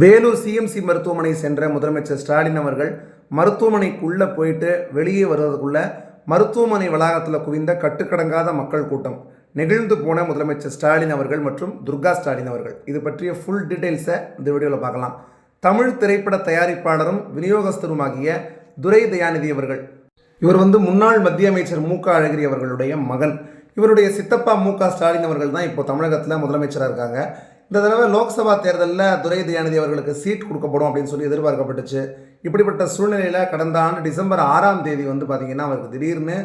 Vellore CMC மருத்துவமனை சென்ற முதலமைச்சர் ஸ்டாலின் அவர்கள் மருத்துவமனைக்குள்ளே போயிட்டு வெளியே வருவதற்குள்ள மருத்துவமனை வளாகத்தில் குவிந்த கட்டுக்கடங்காத மக்கள் கூட்டம். நெகிழ்ந்து போன முதலமைச்சர் ஸ்டாலின் அவர்கள் மற்றும் துர்கா ஸ்டாலின் அவர்கள். இது பற்றிய ஃபுல் டீட்டெயில்ஸை இந்த வீடியோவில் பார்க்கலாம். தமிழ் திரைப்பட தயாரிப்பாளரும் விநியோகஸ்தருமாகிய துரை தயாநிதி அவர்கள். இவர் வந்து முன்னாள் மத்திய அமைச்சர் மு க அழகிரி அவர்களுடைய மகன். இவருடைய சித்தப்பா மு க ஸ்டாலின் அவர்கள் தான் இப்போ தமிழகத்தில் முதலமைச்சராக இருக்காங்க. இந்த தடவை லோக்சபா தேர்தலில் துரை தயாநிதி அவர்களுக்கு சீட் கொடுக்கப்படும் அப்படின்னு சொல்லி எதிர்பார்க்கப்பட்டுச்சு. இப்படிப்பட்ட சூழ்நிலையில் கடந்த ஆண்டு டிசம்பர் ஆறாம் தேதி வந்து பார்த்திங்கன்னா அவருக்கு திடீர்னு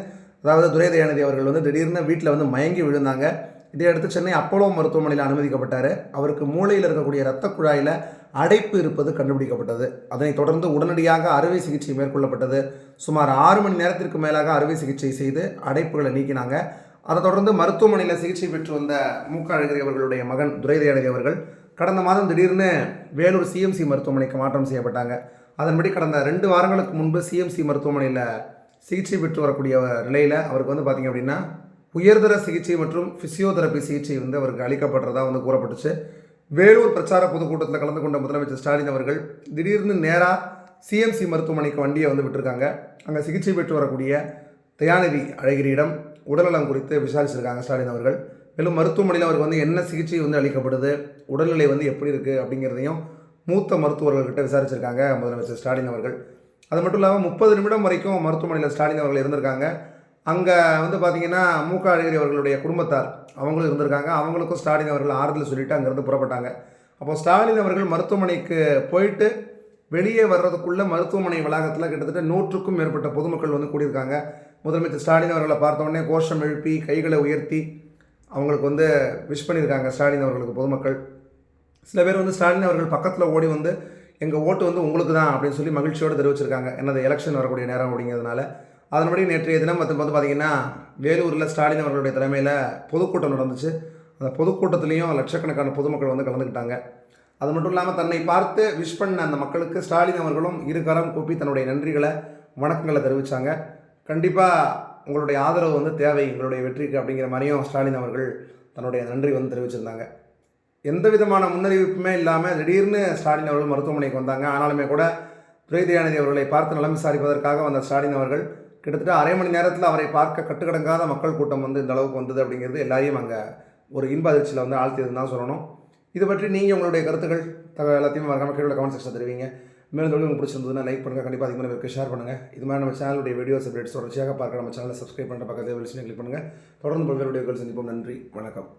அதாவது துரை தயாநிதி அவர்கள் வந்து திடீர்னு வீட்டில் வந்து மயங்கி விழுந்தாங்க. இதையடுத்து சென்னை அப்போலோ மருத்துவமனையில் அனுமதிக்கப்பட்டார். அவருக்கு மூளையில் இருக்கக்கூடிய இரத்த குழாயில் அடைப்பு இருப்பது கண்டுபிடிக்கப்பட்டது. அதனைத் தொடர்ந்து உடனடியாக அறுவை சிகிச்சை மேற்கொள்ளப்பட்டது. சுமார் ஆறு மணி நேரத்திற்கு மேலாக அறுவை சிகிச்சை செய்து அடைப்புகளை நீக்கினாங்க. அதை தொடர்ந்து மருத்துவமனையில் சிகிச்சை பெற்று வந்த மு க அழகிரி அவர்களுடைய மகன் துரை அழகிரி அவர்கள் கடந்த மாதம் திடீர்னு வேலூர் சிஎம்சி மருத்துவமனைக்கு மாற்றம் செய்யப்பட்டாங்க. அதன்படி கடந்த ரெண்டு வாரங்களுக்கு முன்பு சிஎம்சி மருத்துவமனையில் சிகிச்சை பெற்று வரக்கூடிய நிலையில் அவருக்கு வந்து பார்த்திங்க அப்படின்னா உயர்தர சிகிச்சை மற்றும் ஃபிசியோதெரப்பி சிகிச்சை வந்து அவருக்கு அளிக்கப்படுறதா வந்து கூறப்பட்டுச்சு. வேலூர் பிரச்சார பொதுக்கூட்டத்தில் கலந்து கொண்ட முதலமைச்சர் ஸ்டாலின் அவர்கள் திடீர்னு நேராக சிஎம்சி மருத்துவமனைக்கு வண்டியை வந்து விட்டுருக்காங்க. அங்கே சிகிச்சை பெற்று வரக்கூடிய தயாநிதி அழகிரியிடம் உடல்நலம் குறித்து விசாரிச்சிருக்காங்க ஸ்டாலின் அவர்கள். மேலும் மருத்துவமனையில் அவருக்கு வந்து என்ன சிகிச்சை வந்து அளிக்கப்படுது உடல்நிலை வந்து எப்படி இருக்குது அப்படிங்கிறதையும் மூத்த மருத்துவர்கள்கிட்ட விசாரிச்சிருக்காங்க முதலமைச்சர் ஸ்டாலின் அவர்கள். அது மட்டும் இல்லாமல் முப்பது நிமிடம் வரைக்கும் மருத்துவமனையில் ஸ்டாலின் அவர்கள் இருந்திருக்காங்க. அங்கே வந்து பார்த்திங்கன்னா மு க அழகிரி அவர்களுடைய குடும்பத்தார் அவங்களும் இருந்திருக்காங்க. அவங்களுக்கும் ஸ்டாலின் அவர்கள் ஆறுதல் சொல்லிவிட்டு அங்கேருந்து புறப்பட்டாங்க. அப்போ ஸ்டாலின் அவர்கள் மருத்துவமனைக்கு போயிட்டு வெளியே வர்றதுக்குள்ளே மருத்துவமனை வளாகத்தில் கிட்டத்தட்ட நூற்றுக்கும் மேற்பட்ட பொதுமக்கள் வந்து கூடியிருக்காங்க. முதலமைச்சர் ஸ்டாலின் அவர்களை பார்த்த கோஷம் எழுப்பி கைகளை உயர்த்தி அவங்களுக்கு வந்து விஷ் பண்ணியிருக்காங்க ஸ்டாலின் அவர்களுக்கு பொதுமக்கள். சில பேர் வந்து ஸ்டாலின் அவர்கள் பக்கத்தில் ஓடி வந்து எங்கள் ஓட்டு வந்து உங்களுக்கு தான் அப்படின்னு சொல்லி மகிழ்ச்சியோடு தெரிவிச்சிருக்காங்க. என்னது எலெக்ஷன் வரக்கூடிய நேரம் அப்படிங்கிறதுனால. அதன்படி நேற்றைய தினம் மற்றும் வந்து பார்த்திங்கன்னா வேலூரில் ஸ்டாலின் அவர்களுடைய தலைமையில் பொதுக்கூட்டம் நடந்துச்சு. அந்த பொதுக்கூட்டத்துலேயும் லட்சக்கணக்கான பொதுமக்கள் வந்து கலந்துக்கிட்டாங்க. அது மட்டும் இல்லாமல் தன்னை பார்த்து விஷ் பண்ண அந்த மக்களுக்கு ஸ்டாலின் அவர்களும் இரு கரம் கூப்பி தன்னுடைய நன்றிகளை வணக்கங்களை தெரிவித்தாங்க கண்டிப்பாக உங்களுடைய ஆதரவு வந்து தேவை எங்களுடைய வெற்றிக்கு அப்படிங்கிற மாதிரியும் ஸ்டாலின் அவர்கள் தன்னுடைய நன்றி வந்து தெரிவிச்சிருந்தாங்க. எந்த விதமான முன்னறிவிப்புமே இல்லாமல் திடீர்னு ஸ்டாலின் அவர்கள் மருத்துவமனைக்கு வந்தாங்க. ஆனாலுமே கூட பிரீதியானதி அவர்களை பார்த்து நலம் விசாரிப்பதற்காக வந்த ஸ்டாலின் அவர்கள் கிட்டத்தட்ட அரை மணி நேரத்தில் அவரை பார்க்க கட்டுக்கடங்காத மக்கள் கூட்டம் வந்து இந்த அளவுக்கு வந்தது அப்படிங்கிறது எல்லாரையும் அங்கே ஒரு இன்ப அதிர்ச்சியில் வந்து ஆழ்த்தியதுன்னு தான் சொல்லணும். இது பற்றி நீங்கள் உங்களுடைய கருத்துக்கள் எல்லாத்தையும் மறக்காம கீழே கமெண்ட் செக்ஷன் தருவீங்க. மேலும் தொழில் உங்களுக்கு பிடிச்சிருந்ததுன்னா லைக் பண்ணுங்கள் கண்டிப்பாக அதிகமாக பேருக்கு ஷேர் பண்ணுங்கள் இது மாதிரி நம்ம சேனலுடைய வீடியோஸ் அப்டேட்ஸ் தொடர்ச்சியாக பார்க்க நம்ம சேனலை சப்ஸ்கிரைப் பண்ணுற பக்கத்தில் வெளிச்சு கிளிக் பண்ணுங்கள் தொடர்ந்து பல்வேறு வீடியோக்கள் சந்திப்போம். நன்றி வணக்கம்.